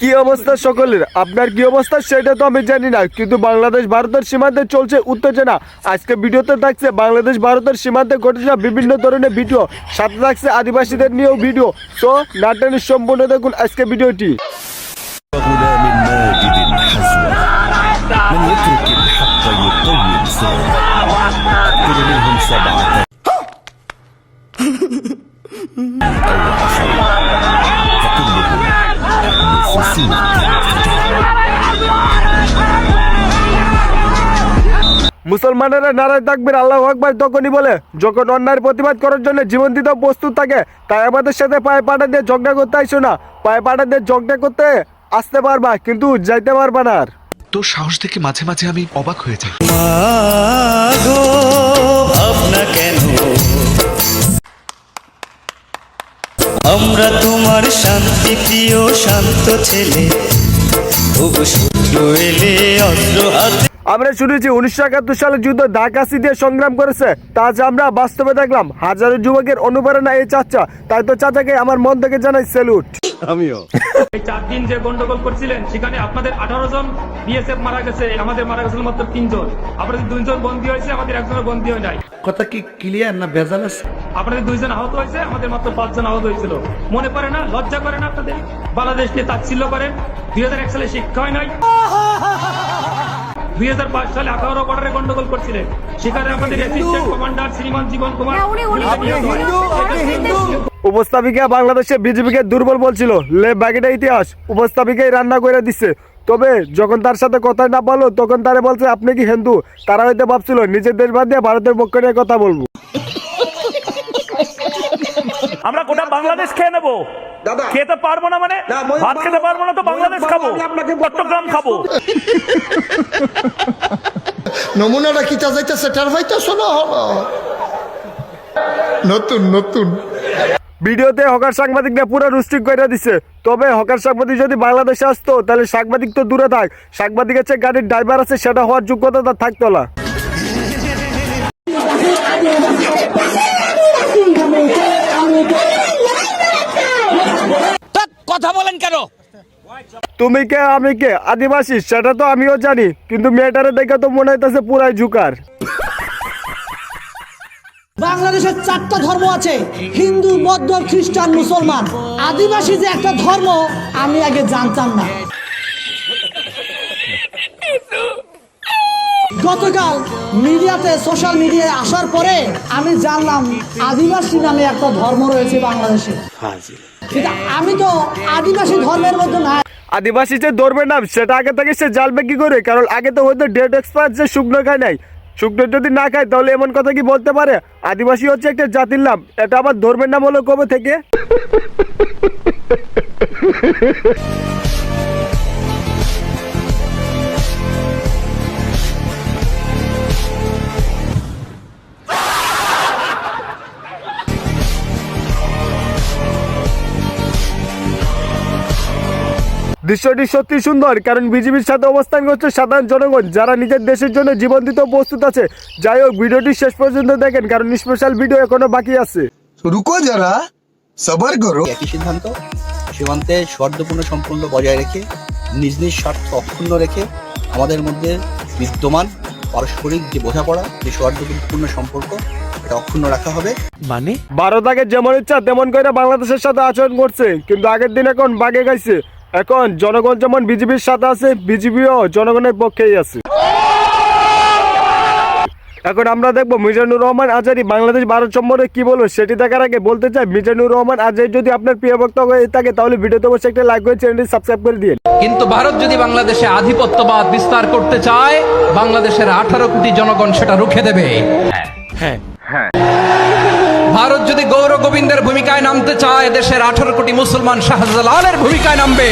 কি অবস্থা সকলের আপনার কি অবস্থা সেটা তো আমি জানি না কিন্তু বাংলাদেশ ভারতের সীমান্তে চলছে উত্তেজনা আজকে ভিডিওতে থাকছে বাংলাদেশ ভারতের সীমান্তে ঘটেছে বিভিন্ন ধরনের ভিডিও সাথে থাকছে আদিবাসীদের নিয়েও ভিডিও তো নাটনের সম্পূর্ণ দেখুন আজকে ভিডিওটি غلام ماجد حزوة من يترك الحق يطول سره كل منهم سبعة أو عشرة فكلهم assim. মুসলমানেরা নারায় থাকবে আল্লাহ আকবর তখনই বলে যখন অন্যায়ের প্রতিবাদ করার জন্য জীবন দিতেও প্রস্তুত থাকে তাই আমাদের সাথে পায়ে পাটা দিয়ে ঝগড়া করতে আইসো না পায়ে পাটা দিয়ে ঝগড়া করতে আসতে পারবা কিন্তু যাইতে পারবা না আর তোর সাহস দেখে মাঝে মাঝে আমি অবাক হয়ে যাই প্রিয় শান্ত ছেলে। তবু শত্রু এলে অস্ত্র হাতে আমরা শুনেছি উনিশশো একাত্তর সালে যুদ্ধ ঢাকাসি দিয়ে সংগ্রাম করেছে। তা আজ আমরা বাস্তবে দেখলাম। হাজারো যুবকের অনুপ্রেরণা এই চাচা। তাই তো চাচাকে আমার মন থেকে জানাই স্যালুট। এই চার দিন যে গন্ডগোল করছিলেন সেখানে আপনাদের আঠারো জন বিএসএফ মারা গেছে। আমাদের মারা গেছিল মাত্র তিনজন। আপনাদের দুইজন বন্দী হয়েছে আমাদের একজনের বন্দী হয় নাই। কথা কি ক্লিয়ার না ভেজাল আছে? আপনাদের দুইজন আহত হয়েছে আমাদের মাত্র পাঁচজন আহত হয়েছিল। মনে পড়ে না লজ্জা করে না আপনাদের? বাংলাদেশ নিয়ে তাচ্ছিল্য করেন। দুই হাজার এক সালে শিক্ষা হয় নাই। দুই হাজার পাঁচ সালে আঠারো বর্ডারে গন্ডগোল করছিলেন। সেখানে আমাদের অ্যাসিস্ট্যান্ট কমান্ডার শ্রীমান জীবন কুমার উপস্থাপিকা বাংলাদেশে বিজেপিকে দুর্বল বলছিল। লে বাকিটা ইতিহাস উপস্থাপিকাই রান্না করে দিচ্ছে। তবে যখন তার সাথে কথা না বলো তখন তারা বলছে আপনি কি হিন্দু? তারা হয়তো ভাবছিল নিজের দেশ বাদ দিয়ে ভারতের পক্ষ নিয়ে কথা বলব। আমরা গোটা বাংলাদেশ খেয়ে নেব। খেতে পারব না মানে? ভাত খেতে পারব না তো বাংলাদেশ খাব। চট্টগ্রাম খাব। নমুনাটা কি তা যাইতেছে? টের পাইতেছো না নতুন নতুন। ভিডিওতে হকার সাংবাদিকরা পুরো রুস্টিক করে দিচ্ছে তবে হকার সাংবাদিক যদি বাংলাদেশে আসতো তাহলে সাংবাদিক তো দূরে থাক। সাংবাদিকের চেয়ে গাড়ির ড্রাইভার আছে সেটা হওয়ার যোগ্যতা তার থাকতো না। কথা বলেন কেন? তুমি কে আমি কে? আদিবাসী সেটা তো আমিও জানি। কিন্তু মেয়েটারে দেখে তো মনে হইতেছে পুরাই ঝুকার বাংলাদেশের চারটা ধর্ম আছে হিন্দু বৌদ্ধ খ্রিস্টান মুসলমান। আদিবাসী যে একটা ধর্ম আমি আগে জানতাম না। গতকাল মিডিয়াতে সোশ্যাল মিডিয়ায় আসার পরে আমি জানলাম আদিবাসী নামে একটা ধর্ম রয়েছে বাংলাদেশে। কিন্তু আমি তো আদিবাসী ধর্মের মধ্যে না আদিবাসী যে ধরবে নাম সেটা আগে থেকে সে জানবে কি করে? কারণ আগে তো হয়তো ডেট এক্সপায়ার যে শুকনো খায় নাই। শুকনো যদি না খায়, তাহলে এমন কথা কি বলতে পারে? আদিবাসী হচ্ছে একটা জাতির নাম। এটা আবার ধর্মের নাম হলো কবে থেকে? দৃশ্যটি সত্যি সুন্দর কারণ বিজেপির সাথে অবস্থান করছে সাধারণ জনগণ যারা নিজের দেশের জন্য জীবন দিতেও প্রস্তুত আছে। যাই হোক ভিডিওটি শেষ পর্যন্ত দেখেন কারণ স্পেশাল ভিডিও এখনও বাকি আছে। রুকো যারা সবার করো। একই সিদ্ধান্ত সীমান্তে সৌহার্দ্যপূর্ণ সম্পূর্ণ বজায় রেখে নিজ নিজ স্বার্থ অক্ষুণ্ণ রেখে আমাদের মধ্যে বিদ্যমান পারস্পরিক যে বোঝাপড়া যে সৌহার্দ্যপূর্ণ সম্পর্ক এটা অক্ষুণ্ণ রাখা হবে। মানে? ভারত আগে যেমন ইচ্ছা তেমন করে বাংলাদেশের সাথে আচরণ করছে কিন্তু আগের দিন এখন বাগে গাইছে। এখন জনগণ যেমন বিজেপির সাথে আছে বিজেপিও জনগণের পক্ষেই আছে। এখন আমরা দেখব মিজানুর রহমান আজারি বাংলাদেশ ভারত সম্পর্কে কি বলব সেটি দেখার আগে বলতে চাই মিজানুর রহমান আজারি যদি আপনার প্রিয় বক্তা হয়ে থাকে তাহলে ভিডিওতে বসে একটা লাইক করে চ্যানেলটি সাবস্ক্রাইব করে দিন কিন্তু ভারত যদি বাংলাদেশে আধিপত্যবাদ বিস্তার করতে চায় বাংলাদেশের আঠারো কোটি জনগণ সেটা রুখে দেবে। হ্যাঁ। ভারত যদি গৌর গোবিন্দের ভূমিকায় নামতে চায় দেশের আঠারো কোটি মুসলমান শাহজালালের ভূমিকায় নামবে।